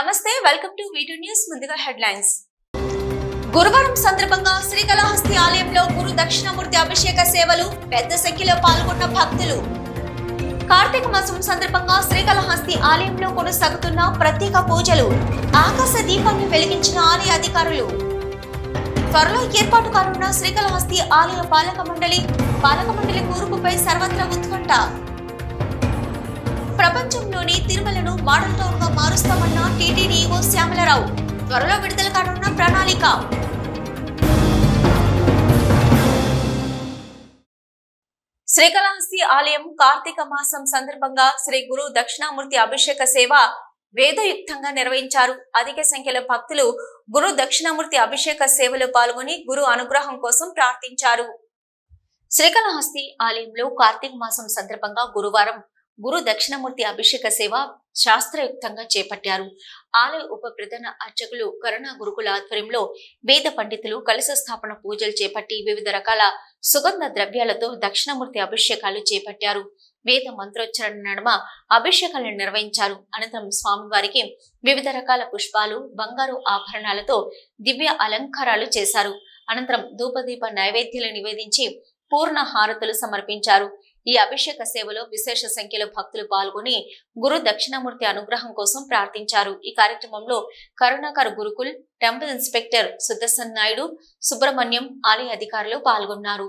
నమస్తే welcome to video news ముందుగా headlines. గురువారం సందర్భంగా శ్రీకాళహస్తి ఆలయంలో గురు దక్షిణమూర్తి అభిషేక సేవలు పెద్ద సంఖ్యలో పాల్గొన్న భక్తులు. కార్తీక మాసం సందర్భంగా శ్రీకాళహస్తి ఆలయంలో కొనసాగుతున్న ప్రత్యేక పూజలు ఆకాశ దీపాన్ని వెలిగించిన ఆలయ అధికారులు. త్వరలో ఏర్పాటు కానున్న శ్రీకాళహస్తి ఆలయ పాలక మండలి పాలక మండలి కూర్పుపై సర్వత్రా ఉత్కంఠ. ప్రపంచంలోని తిరుమలను మోడల్ టౌన్గా మారుస్తామన్న టీటీడీఓ శ్యామలరావు. త్వరలో విడుదల కానున్న ప్రణాళిక. శ్రీకాళహస్తి ఆలయం కార్తీక మాసం సందర్భంగా శ్రీ గురు దక్షిణామూర్తి అభిషేక సేవ వేదయుక్తంగా నిర్వహించారు. అధిక సంఖ్యలో భక్తులు గురు దక్షిణామూర్తి అభిషేక సేవలో పాల్గొని గురు అనుగ్రహం కోసం ప్రార్థించారు. శ్రీకాళహస్తి ఆలయంలో కార్తీక మాసం సందర్భంగా గురువారం గురు దక్షిణమూర్తి అభిషేక సేవ శాస్త్రయుక్తంగా చేపట్టారు. ఆలయ ఉప ప్రధాన అర్చకులు కరుణ గురుకుల ఆధ్వర్యంలో వేద పండితులు కలశ స్థాపన పూజలు చేపట్టి వివిధ రకాల సుగంధ ద్రవ్యాలతో దక్షిణమూర్తి అభిషేకాలు చేపట్టారు. వేద మంత్రోచ్చరణ నడుమ అభిషేకాలను నిర్వహించారు. అనంతరం స్వామివారికి వివిధ రకాల పుష్పాలు బంగారు ఆభరణాలతో దివ్య అలంకారాలు చేశారు. అనంతరం ధూపదీప నైవేద్యాలు నివేదించి పూర్ణ హారతులు సమర్పించారు. ఈ అభిషేక సేవలో విశేష సంఖ్యలో భక్తులు పాల్గొని గురు దక్షిణామూర్తి అనుగ్రహం కోసం ప్రార్థించారు. ఈ కార్యక్రమంలో కరుణాకర్ గురుకుల్ టెంపుల్ ఇన్స్పెక్టర్ సుదర్శన్ నాయుడు సుబ్రహ్మణ్యం ఆలయ అధికారులు పాల్గొన్నారు.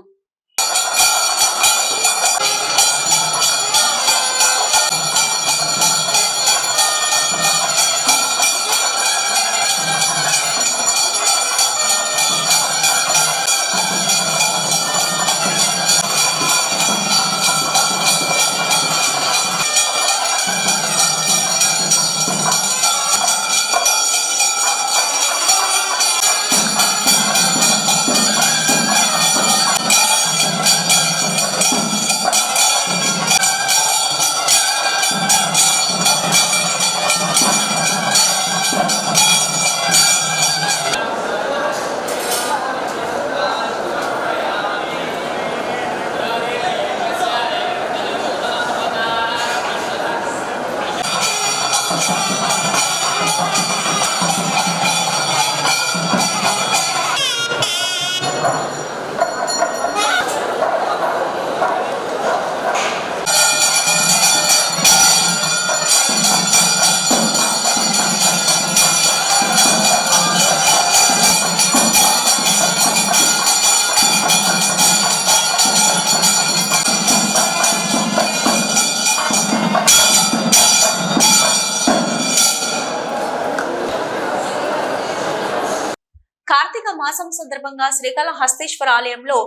సందర్భంగా శ్రీకాళహస్తేశ్వర ఆలయంలో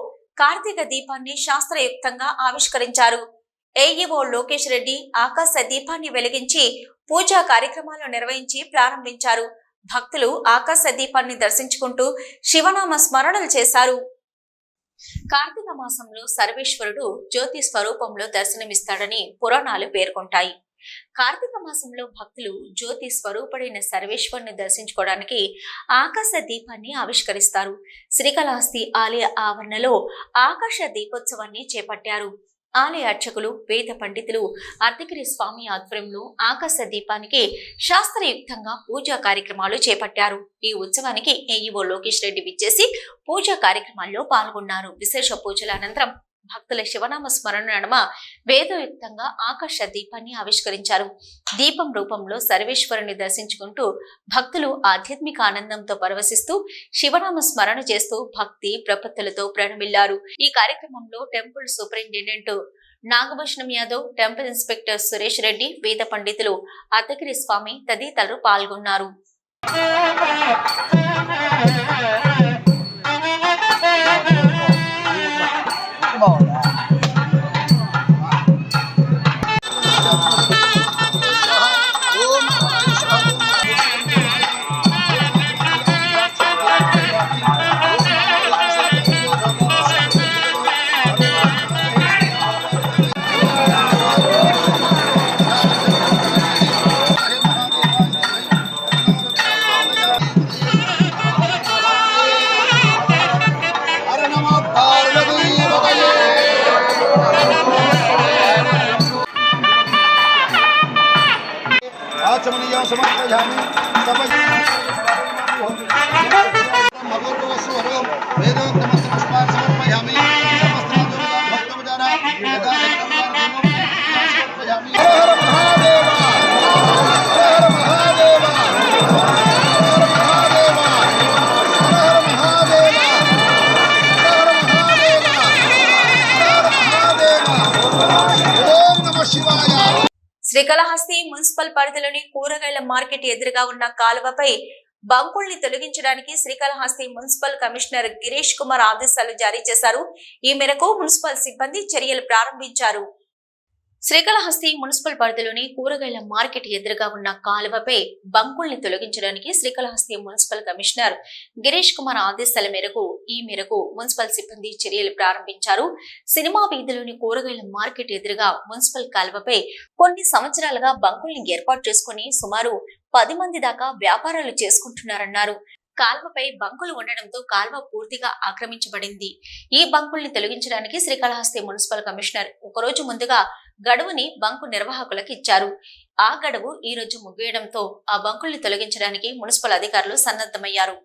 కార్తీక దీపాన్ని శాస్త్రయుక్తంగా ఆవిష్కరించారు. ఏఈఓ లోకేష్ రెడ్డి ఆకాశ దీపాన్ని వెలిగించి పూజా కార్యక్రమాలు నిర్వహించి ప్రారంభించారు. భక్తులు ఆకాశ దీపాన్ని దర్శించుకుంటూ శివనామ స్మరణలు చేశారు. కార్తీక మాసంలో సర్వేశ్వరుడు జ్యోతి స్వరూపంలో దర్శనమిస్తాడని పురాణాలు పేర్కొంటాయి. కార్తీక మాసంలో భక్తులు జ్యోతి స్వరూపుడైన సర్వేశ్వరుని దర్శించుకోవడానికి ఆకాశ దీపాన్ని ఆవిష్కరిస్తారు. శ్రీకాళహస్తి ఆలయ ఆవరణలో ఆకాశ దీపోత్సవాన్ని చేపట్టారు. ఆలయ అర్చకులు వేద పండితులు అర్ధగిరి స్వామి ఆధ్వర్యంలో ఆకాశ దీపానికి శాస్త్రయుక్తంగా పూజా కార్యక్రమాలు చేపట్టారు. ఈ ఉత్సవానికి ఏఈఓ లోకేష్ రెడ్డి విచ్చేసి పూజా కార్యక్రమాల్లో పాల్గొన్నారు. విశేష పూజల అనంతరం భక్తుల శివనామ స్మరణ నడమ వేదయుక్తంగా ఆకాశ దీపాన్ని ఆవిష్కరించారు. దీపం రూపంలో సర్వేశ్వరుని దర్శించుకుంటూ భక్తులు ఆధ్యాత్మిక ఆనందంతో పరవశిస్తూ శివనామ స్మరణ చేస్తూ భక్తి ప్రపత్తులతో ప్రణమిల్లారు. ఈ కార్యక్రమంలో temple superintendent Nagabhushanam Yadav temple inspector Suresh Reddy వేద పండితులు అత్తగిరి స్వామి తదితరులు పాల్గొన్నారు. ball. శ్రీకాళహస్తి మున్సిపల్ పరిధిలోని కూరగాయల మార్కెట్ ఎదురుగా ఉన్న కాలువపై బంకుల్ని తొలగించడానికి శ్రీకాళహస్తి మున్సిపల్ కమిషనర్ గిరీష్ కుమార్ ఆదేశాలు జారీ చేశారు. ఈ మేరకు మున్సిపల్ సిబ్బంది చర్యలు ప్రారంభించారు. శ్రీకాళహస్తి మున్సిపల్ పరిధిలోని కూరగాయల మార్కెట్ ఎదురుగా ఉన్న కాలువపై బంకుల్ని తొలగించడానికి శ్రీకాళహస్తి మున్సిపల్ కమిషనర్ గిరీష్ కుమార్ ఆదేశాల మేరకు ఈ మేరకు మున్సిపల్ సిబ్బంది చర్యలు ప్రారంభించారు. సినిమా వీధిలోని కూరగాయల మార్కెట్ ఎదురుగా మున్సిపల్ కాలువపై కొన్ని సంవత్సరాలుగా బంకుల్ని ఏర్పాటు చేసుకుని సుమారు పది మంది దాకా వ్యాపారాలు చేసుకుంటున్నారన్నారు. కాల్వపై బంకులు ఉండడంతో కాల్వ పూర్తిగా ఆక్రమించబడింది. ఈ బంకుల్ని తొలగించడానికి శ్రీకాళహస్తి మున్సిపల్ కమిషనర్ ఒకరోజు ముందుగా గడువుని బంకు నిర్వాహకులకు ఇచ్చారు. ఆ గడువు ఈ రోజు ముగియడంతో ఆ బంకుల్ని తొలగించడానికి మున్సిపల్ అధికారులు సన్నద్ధమయ్యారు.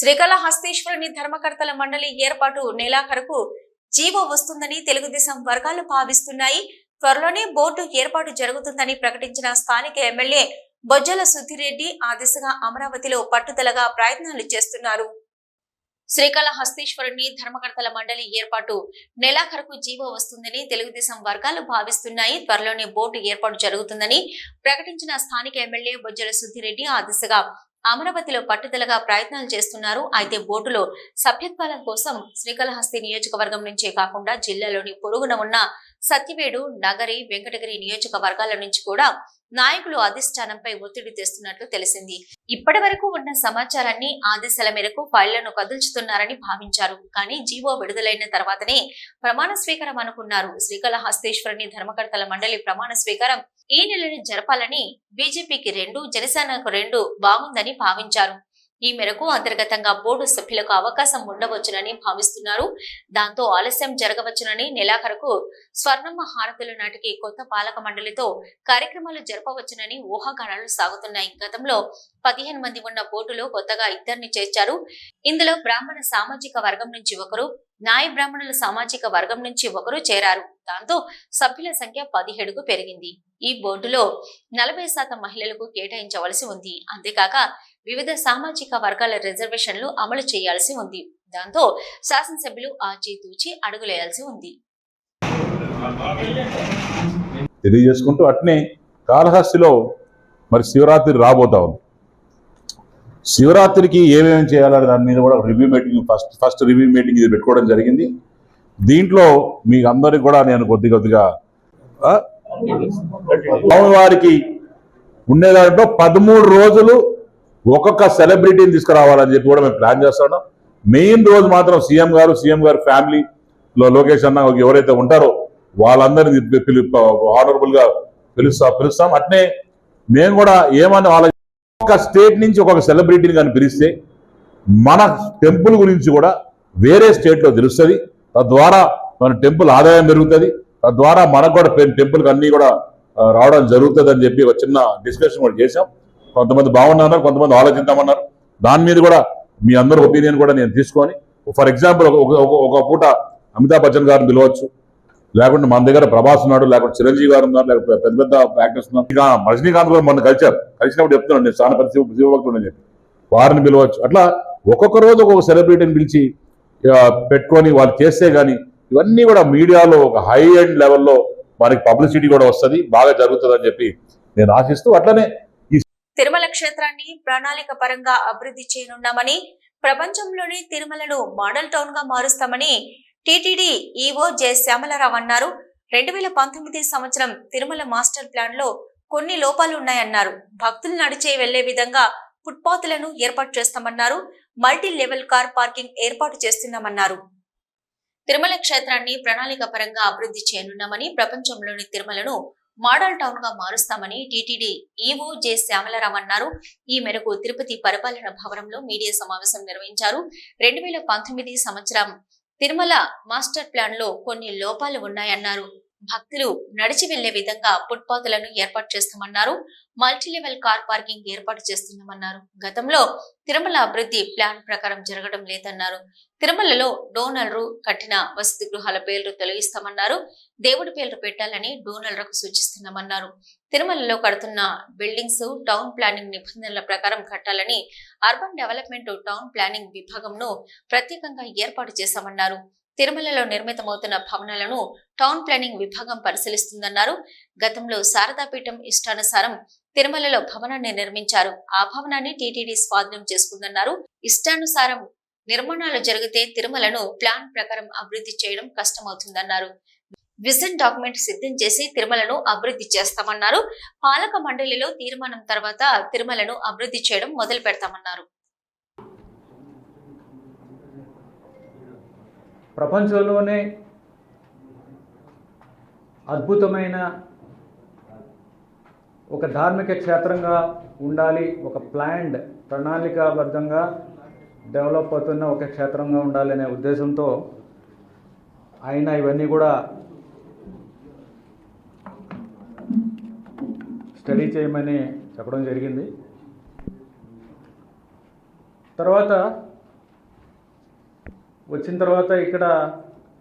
శ్రీకాళహస్తీశ్వరుని ధర్మకర్తల మండలి ఏర్పాటు నెలాఖరుకు జీవో వస్తుందని తెలుగుదేశం వర్గాలు భావిస్తున్నాయి. త్వరలోనే బోర్డు ఏర్పాటు జరుగుతుందని ప్రకటించిన స్థానిక ఎమ్మెల్యే బొజ్జల సుధిరెడ్డి ఆ దిశగా అమరావతిలో పట్టుదలగా ప్రయత్నాలు చేస్తున్నారు. శ్రీకాళహస్తీశ్వరుని ధర్మకర్తల మండలి ఏర్పాటు నెలాఖరుకు జీవో వస్తుందని తెలుగుదేశం వర్గాలు భావిస్తున్నాయి. త్వరలోనే బోర్డు ఏర్పాటు జరుగుతుందని ప్రకటించిన స్థానిక ఎమ్మెల్యే బొజ్జల సుధిరెడ్డి ఆ దిశగా అమరావతిలో పట్టుదలగా ప్రయత్నాలు చేస్తున్నారు. అయితే బోర్డులో సభ్యత్వాల కోసం శ్రీకాళహస్తి నియోజకవర్గం నుంచే కాకుండా జిల్లాలోని పొరుగున ఉన్న సత్యవేడు నగరి వెంకటగిరి నియోజకవర్గాల నుంచి కూడా నాయకులు అధిష్టానంపై ఒత్తిడి తెస్తున్నట్లు తెలిసింది. ఇప్పటి వరకు ఉన్న సమాచారాన్ని ఆదేశాల మేరకు ఫైళ్ళను కదుల్చుతున్నారని భావించారు. కానీ జీవో విడుదలైన తర్వాతనే ప్రమాణ స్వీకారం అనుకున్నారు. శ్రీకాళహస్తీశ్వరుని ధర్మకర్తల మండలి ప్రమాణ స్వీకారం ఈ నెలను జరపాలని బీజేపీకి రెండు జనసేనకు రెండు బాగుందని భావించారు. ఈ మేరకు అంతర్గతంగా బోర్డు సభ్యులకు అవకాశం ఉండవచ్చునని భావిస్తున్నారు. దాంతో ఆలస్యం జరగవచ్చునని నెలాఖరుకు స్వర్ణమ్మ హారతుల నాటికి కొత్త పాలక మండలితో కార్యక్రమాలు జరపవచ్చునని ఊహాగానాలు సాగుతున్నాయి. గతంలో పదిహేను మంది ఉన్న బోర్డులో కొత్తగా ఇద్దరిని చేర్చారు. ఇందులో బ్రాహ్మణ సామాజిక వర్గం నుంచి ఒకరు నాయ బ్రాహ్మణుల సామాజిక వర్గం నుంచి ఒకరు చేరారు. దాంతో సభ్యుల సంఖ్య పదిహేడుకు పెరిగింది. ఈ బోర్డులో నలభై శాతం మహిళలకు కేటాయించవలసి ఉంది. అంతేకాక వివిధ సామాజిక వర్గాల రిజర్వేషన్లు అమలు చేయాల్సి ఉంది. దాంతో శాసనసభ్యులు ఆచితూచి అడుగులేయాల్సి ఉంది. తెలియజేసుకుంటూ అట్నే కాళహస్తిలో మరి శివరాత్రి రాబోతా ఉంది. శివరాత్రికి ఏమేమి చేయాలనే దాని మీద కూడా review meeting first first review meeting ఇది పెట్టుకోవడం జరిగింది. దీంట్లో మీకు అందరికి కూడా నేను కొద్ది కొద్దిగా స్వామివారికి ఉండే దాంట్లో పదమూడు రోజులు ఒక్కొక్క సెలబ్రిటీని తీసుకురావాలని చెప్పి కూడా మేము ప్లాన్ చేస్తున్నాం మెయిన్ రోజు మాత్రం సీఎం గారు సీఎం గారు ఫ్యామిలీలో లోకేష్ అన్న ఎవరైతే ఉంటారో వాళ్ళందరినీ పిలు ఆనరబుల్గా పిలుస్తా పిలుస్తాం. అట్నే మేము కూడా ఏమని ఆలోచన ఒక స్టేట్ నుంచి ఒక్కొక్క సెలబ్రిటీని కానీ పిలిస్తే మన టెంపుల్ గురించి కూడా వేరే స్టేట్లో తెలుస్తుంది. తద్వారా మన టెంపుల్ ఆదాయం పెరుగుతుంది. తద్వారా మనకు కూడా టెంపుల్ అన్నీ కూడా రావడం జరుగుతుంది అని చెప్పి ఒక చిన్న డిస్కషన్ కూడా చేశాం. కొంతమంది బాగున్నారు కొంతమంది ఆలోచిద్దామన్నారు. దాని మీద కూడా మీ అందరి ఒపీనియన్ కూడా నేను తీసుకొని ఫర్ ఎగ్జాంపుల్ ఒక- ఒక పూట అమితాబ్ బచ్చన్ గారిని పిలవచ్చు. లేకుంటే మన దగ్గర ప్రభాస్ ఉన్నాడు లేకుంటే చిరంజీవి గారు ఉన్నారు లేకపోతే పెద్ద పెద్ద యాక్టర్స్ ఉన్నారు. రజనీకాంత్ కూడా మొన్న కలిశారు. కలిసినప్పుడు చెప్తున్నాను నేను చాలా పెద్ద శివభక్తుడు అని చెప్పి. వారిని పిలవచ్చు. అట్లా ఒక్కొక్క రోజు ఒక్కొక్క సెలబ్రిటీని పిలిచి పెట్టుకొని వాళ్ళు చేస్తే కానీ ఇవన్నీ కూడా మీడియాలో ఒక హై ఎండ్ లెవెల్లో మనకి పబ్లిసిటీ కూడా వస్తుంది బాగా జరుగుతుంది అని చెప్పి నేను ఆశిస్తూ అట్లనే తిరుమల క్షేత్రాన్ని ప్రణాళిక పరంగా అభివృద్ధి చేయనున్నామని ప్రపంచంలోనే తిరుమలను మోడల్ టౌన్గా మారుస్తామని టిటిడి ఈవో జె శ్యామలరావు అన్నారు. రెండు వేల పంతొమ్మిది సంవత్సరం తిరుమల మాస్టర్ ప్లాన్లో కొన్ని లోపాలు ఉన్నాయన్నారు. భక్తులు నడిచే వెళ్ళే విధంగా ఫుట్పాత్లను ఏర్పాటు చేస్తామన్నారు. మల్టీ లెవెల్ కార్ పార్కింగ్ ఏర్పాటు చేస్తున్నామన్నారు. తిరుమల క్షేత్రాన్ని ప్రణాళిక పరంగా అభివృద్ధి చేయనున్నామని ప్రపంచంలోని తిరుమలను మోడల్ టౌన్గా మారుస్తామని టీటీడీ ఈవో జె శ్యామలరావు అన్నారు. ఈ మేరకు తిరుపతి పరిపాలన భవనంలో మీడియా సమావేశం నిర్వహించారు. రెండు వేల పంతొమ్మిది సంవత్సరం తిరుమల మాస్టర్ ప్లాన్లో కొన్ని లోపాలు ఉన్నాయన్నారు. భక్తులు నడిచి వెళ్ళే విధంగా ఫుట్పాత్లను ఏర్పాటు చేస్తామన్నారు. మల్టీ లెవెల్ కార్ పార్కింగ్ ఏర్పాటు చేస్తున్నామన్నారు. గతంలో తిరుమల అభివృద్ధి ప్లాన్ ప్రకారం జరగడం లేదన్నారు. తిరుమలలో డోనర్లు కట్టిన వసతి గృహాల పేర్లు తొలగిస్తామన్నారు. దేవుడి పేర్లు పెట్టాలని డోనర్లకు సూచిస్తున్నామన్నారు. తిరుమలలో కడుతున్న బిల్డింగ్స్ టౌన్ ప్లానింగ్ నిబంధనల ప్రకారం కట్టాలని అర్బన్ డెవలప్మెంట్ టౌన్ ప్లానింగ్ విభాగంను ప్రత్యేకంగా ఏర్పాటు చేశామన్నారు. తిరుమలలో నిర్మితమవుతున్న భవనాలను టౌన్ ప్లానింగ్ విభాగం పరిశీలిస్తుందన్నారు. గతంలో శారదాపీఠం ఇష్టానుసారం తిరుమలలో భవనాన్ని నిర్మించారు. ఆ భవనాన్ని టీటీడీ స్వాధీనం చేసుకుందన్నారు. ఇష్టానుసారం నిర్మాణాలు జరిగితే తిరుమలను ప్లాన్ ప్రకారం అభివృద్ధి చేయడం కష్టమవుతుందన్నారు. విజన్ డాక్యుమెంట్ సిద్ధం చేసి తిరుమలను అభివృద్ధి చేస్తామన్నారు. పాలక మండలిలో తీర్మానం తర్వాత తిరుమలను అభివృద్ధి చేయడం మొదలు పెడతామన్నారు ప్రపంచంలోనే అద్భుతమైన ఒక ధార్మిక క్షేత్రంగా ఉండాలి ఒక ప్లాండ్ ప్రణాళికాబద్ధంగా డెవలప్ అవుతున్న ఒక క్షేత్రంగా ఉండాలనే ఉద్దేశంతో ఆయన ఇవన్నీ కూడా స్టడీ చేయమని చెప్పడం జరిగింది. తర్వాత వచ్చిన తర్వాత ఇక్కడ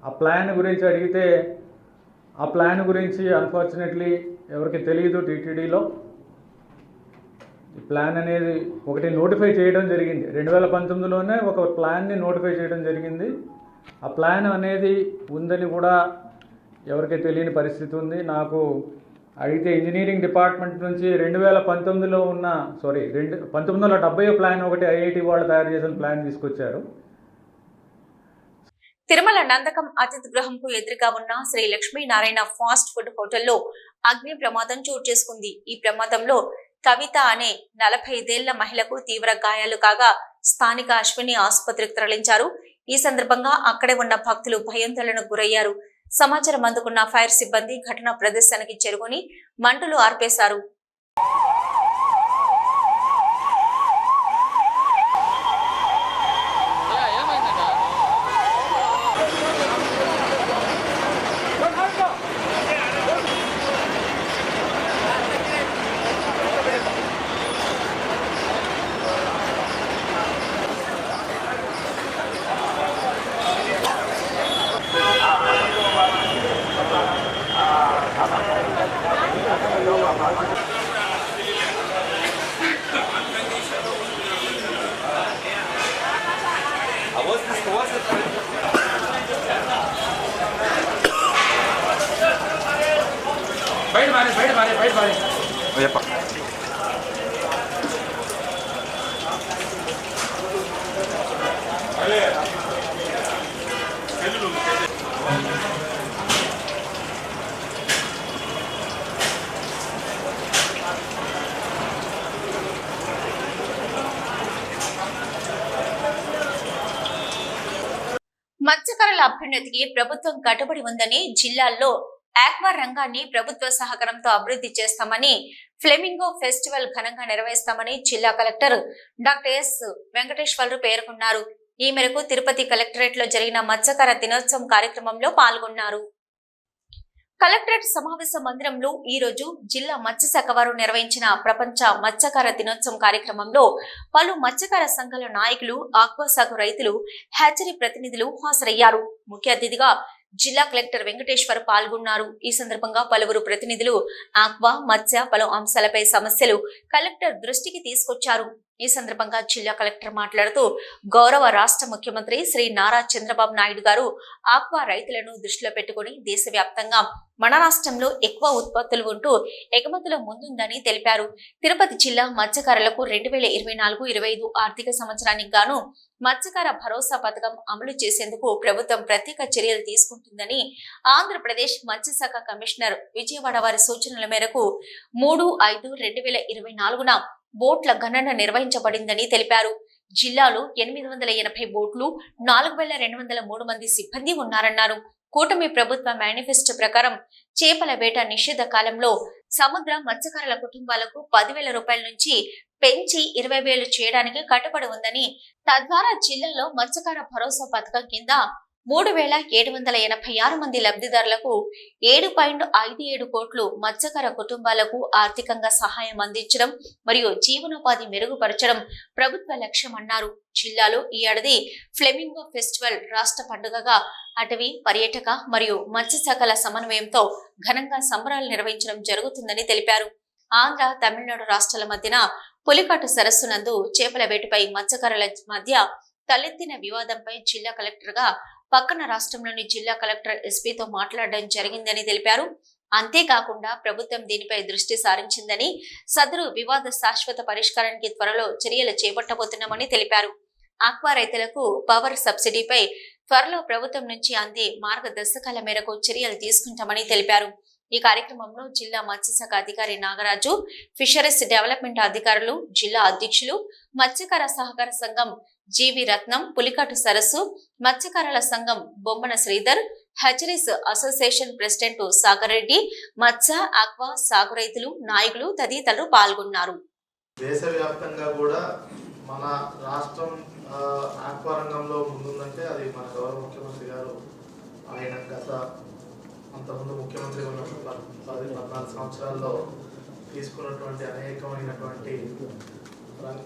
ఆ ప్లాన్ గురించి అడిగితే ఆ ప్లాన్ గురించి అన్ఫార్చునేట్లీ ఎవరికి తెలియదు టీటీడీలో. ఈ ప్లాన్ అనేది ఒకటి నోటిఫై చేయడం జరిగింది. రెండు వేల పంతొమ్మిదిలోనే ఒక ప్లాన్ని నోటిఫై చేయడం జరిగింది. ఆ ప్లాన్ అనేది ఉందని కూడా ఎవరికి తెలియని పరిస్థితి ఉంది. నాకు అడిగితే ఇంజనీరింగ్ డిపార్ట్మెంట్ నుంచి రెండు వేల పంతొమ్మిదిలో ఉన్న సారీ రెండు పంతొమ్మిది వందల డెబ్బై ప్లాన్ ఒకటి ఐఐటి వాళ్ళు తయారు చేసిన ప్లాన్ తీసుకొచ్చారు. తిరుమల నందకం అతిథి గృహంకు ఎదురుగా ఉన్న శ్రీ లక్ష్మీనారాయణ ఫాస్ట్ ఫుడ్ హోటల్లో అగ్ని ప్రమాదం చోటు చేసుకుంది. ఈ ప్రమాదంలో కవిత అనే నలభై ఐదేళ్ళ మహిళకు తీవ్ర గాయాలు కాగా స్థానిక అశ్విని ఆసుపత్రికి తరలించారు. ఈ సందర్భంగా అక్కడే ఉన్న భక్తులు భయాందోళనకు గురయ్యారు. సమాచారం అందుకున్న ఫైర్ సిబ్బంది ఘటనా ప్రదేశానికి చేరుకుని మంటలు ఆర్పేశారు. మత్స్యకారుల అభ్యున్నతికి ప్రభుత్వం కట్టుబడి ఉందని జిల్లాల్లో ఆక్వా రంగాన్ని ప్రభుత్వ సహకారంతో అభివృద్ధి చేస్తామని ఫ్లెమింగో ఫెస్టివల్ ఘనంగా నిర్వహిస్తామని జిల్లా కలెక్టర్ డాక్టర్ ఎస్ వెంకటేశ్వరరావు పేర్కొన్నారు. ఈ మేరకు తిరుపతి కలెక్టరేట్లో జరిగిన మత్స్యకార దినోత్సవం కార్యక్రమంలో పాల్గొన్నారు. కలెక్టరేట్ సమావేశ మందిరంలో ఈ రోజు జిల్లా మత్స్యశాఖ వారు నిర్వహించిన ప్రపంచ మత్స్యకార దినోత్సవం కార్యక్రమంలో పలు మత్స్యకార సంఘాల నాయకులు ఆక్వాసాగు రైతులు హ్యాచరీ ప్రతినిధులు హాజరయ్యారు. ముఖ్య అతిథిగా జిల్లా కలెక్టర్ వెంకటేశ్వర్ పాల్గొన్నారు. ఈ సందర్భంగా పలువురు ప్రతినిధులు ఆక్వా మత్స్య పలు అంశాలపై సమస్యలు కలెక్టర్ దృష్టికి తీసుకొచ్చారు. ఈ సందర్భంగా జిల్లా కలెక్టర్ మాట్లాడుతూ గౌరవ రాష్ట్ర ముఖ్యమంత్రి శ్రీ నారా చంద్రబాబు నాయుడు గారు ఆక్వా రైతులను దృష్టిలో పెట్టుకుని దేశవ్యాప్తంగా మన రాష్ట్రంలో ఎక్కువ ఉత్పత్తులు ఉంటూ ఎగుమతుల ముందుందని తెలిపారు. తిరుపతి జిల్లా మత్స్యకారులకు రెండు వేల ఇరవై నాలుగు ఇరవై ఐదు ఆర్థిక సంవత్సరానికి గాను మత్స్యకార భరోసా పథకం అమలు చేసేందుకు ప్రభుత్వం ప్రత్యేక చర్యలు తీసుకుంటుందని ఆంధ్రప్రదేశ్ మత్స్యశాఖ కమిషనర్ విజయవాడ వారి సూచనల మేరకు మూడు ఐదు రెండు వేల ఇరవై నాలుగున బోట్ల గణన నిర్వహించబడిందని తెలిపారు. జిల్లాలో ఎనిమిది వందల ఎనభై బోట్లు నాలుగు వేల రెండు వందల మూడు మంది సిబ్బంది ఉన్నారన్నారు. కూటమి ప్రభుత్వ మేనిఫెస్టో ప్రకారం చేపల వేట నిషేధ కాలంలో సముద్ర మత్స్యకారుల కుటుంబాలకు పదివేల రూపాయల నుంచి పెంచి ఇరవై వేలు చేయడానికి కట్టుబడి ఉందని తద్వారా జిల్లాలో మత్స్యకార భరోసా పథకం కింద మూడు వేల ఏడు వందల ఎనభై ఆరు మంది లబ్ధిదారులకు ఏడు పాయింట్ ఐదు ఏడు కోట్లు మత్స్యకార కుటుంబాలకు ఆర్థికంగా సహాయం అందించడం మరియు జీవనోపాధి మెరుగుపరచడం ప్రభుత్వ లక్ష్యం అన్నారు. జిల్లాలో ఈ ఏడాది ఫ్లెమింగో ఫెస్టివల్ రాష్ట్ర పండుగగా అటవీ పర్యాటక మరియు మత్స్యశాఖల సమన్వయంతో ఘనంగా సంబరాలు నిర్వహించడం జరుగుతుందని తెలిపారు. ఆంధ్ర తమిళనాడు రాష్ట్రాల మధ్యన పులికాటు సరస్సు నందు చేపల వేటపై మత్స్యకారుల మధ్య తలెత్తిన వివాదంపై జిల్లా కలెక్టర్గా పక్కన రాష్ట్రంలోని జిల్లా కలెక్టర్ ఎస్పీతో మాట్లాడడం జరిగిందని తెలిపారు. అంతేకాకుండా ప్రభుత్వం దీనిపై దృష్టి సారించిందని సదరు వివాద శాశ్వత పరిష్కారానికి త్వరలో చర్యలు చేపట్టబోతున్నామని తెలిపారు. ఆక్వా రైతులకు పవర్ సబ్సిడీపై త్వరలో ప్రభుత్వం నుంచి అందే మార్గదర్శకాల మేరకు చర్యలు తీసుకుంటామని తెలిపారు. ఈ కార్యక్రమంలో జిల్లా మత్స్యశాఖ అధికారి నాగరాజు ఫిషరీస్ డెవలప్మెంట్ అధికారులు జిల్లా అధ్యక్షులు మత్స్యకార సహకార సంఘం జీవి రత్నం పులికాటు సరస్సు మత్స్యకారుల సంఘం Bommana Sridhar hatcheries association president Sagar Reddy మత్స్య ఆక్వా సాగు రైతులు నాయకులు తదితరులు పాల్గొన్నారు. దేశవ్యాప్తంగా కూడా మన రాష్ట్రం ఆక్వా రంగంలో ముందుందంటే అది మన గౌరవ ముఖ్యమంత్రి గారు ఆయన గత అంతకుముందు ముఖ్యమంత్రి ఉన్నప్పుడు పది పద్నాలుగు సంవత్సరాల్లో తీసుకున్నటువంటి అనేకమైనటువంటి రంగ-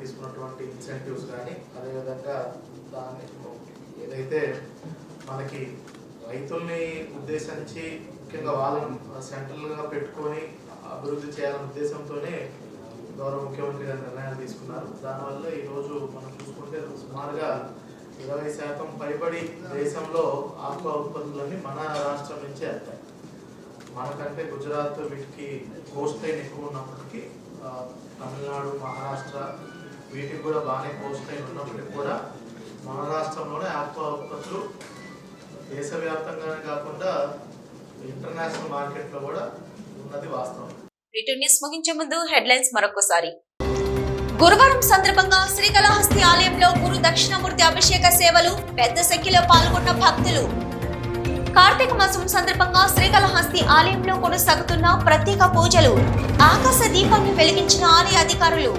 తీసుకున్నటువంటి ఇన్సెంటివ్స్ కానీ అదేవిధంగా దాన్ని ఏదైతే మనకి రైతుల్ని ఉద్దేశించి ముఖ్యంగా వాళ్ళని సెంట్రల్గా పెట్టుకొని అభివృద్ధి చేయాలనే ఉద్దేశంతోనే గౌరవ ముఖ్యమంత్రి గారు నిర్ణయాలు తీసుకున్నారు. దానివల్ల ఈరోజు మనం చూసుకుంటే సుమారుగా ఇరవై శాతం పైబడి దేశంలో ఆక్వా ఉత్పత్తులన్నీ మన రాష్ట్రం నుంచే వెళ్తాయి మనకంటే గుజరాత్ వీటికి కోస్ట్ లైన్ ఎక్కువ ఉన్నప్పటికీ తమిళనాడు మహారాష్ట్ర వీటికి కూడా బాగానే పోస్ట్ లైన్ ఉన్నప్పటికీ కూడా మన రాష్ట్రంలోనే ఆక్వా ఉత్పత్తులు దేశవ్యాప్తంగానే కాకుండా ఇంటర్నేషనల్ మార్కెట్లో కూడా ఉన్నది వాస్తవం. రిటర్న్ న్యూస్ ముగించే ముందు హెడ్లైన్స్ మరొకసారి గురువారం సందర్భంగా శ్రీకాళహస్తి ఆలయంలో గురు దక్షిణమూర్తి అభిషేక సేవలు పెద్ద సంఖ్యలో పాల్గొన్న భక్తులు. కార్తీక మాసం సందర్భంగా శ్రీకాళహస్తి ఆలయంలో కొనసాగుతున్న ప్రత్యేక పూజలు. ఆకాశ దీపాన్ని వెలిగించిన ఆలయ అధికారులు.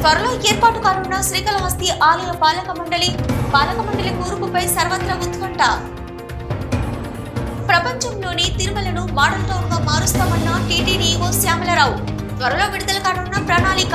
త్వరలో ఏర్పాటు కానున్న శ్రీకాళహస్తి ఆలయ పాలక మండలి పాలక మండలి కూర్పుపై సర్వత్రా ఉత్కంఠ. ప్రపంచంలోని తిరుమలను మోడల్ టౌన్గా మారుస్తామన్న టీటీడీఓ శ్యామలరావు. త్వరలో విడుదల కానున్న ప్రణాళిక.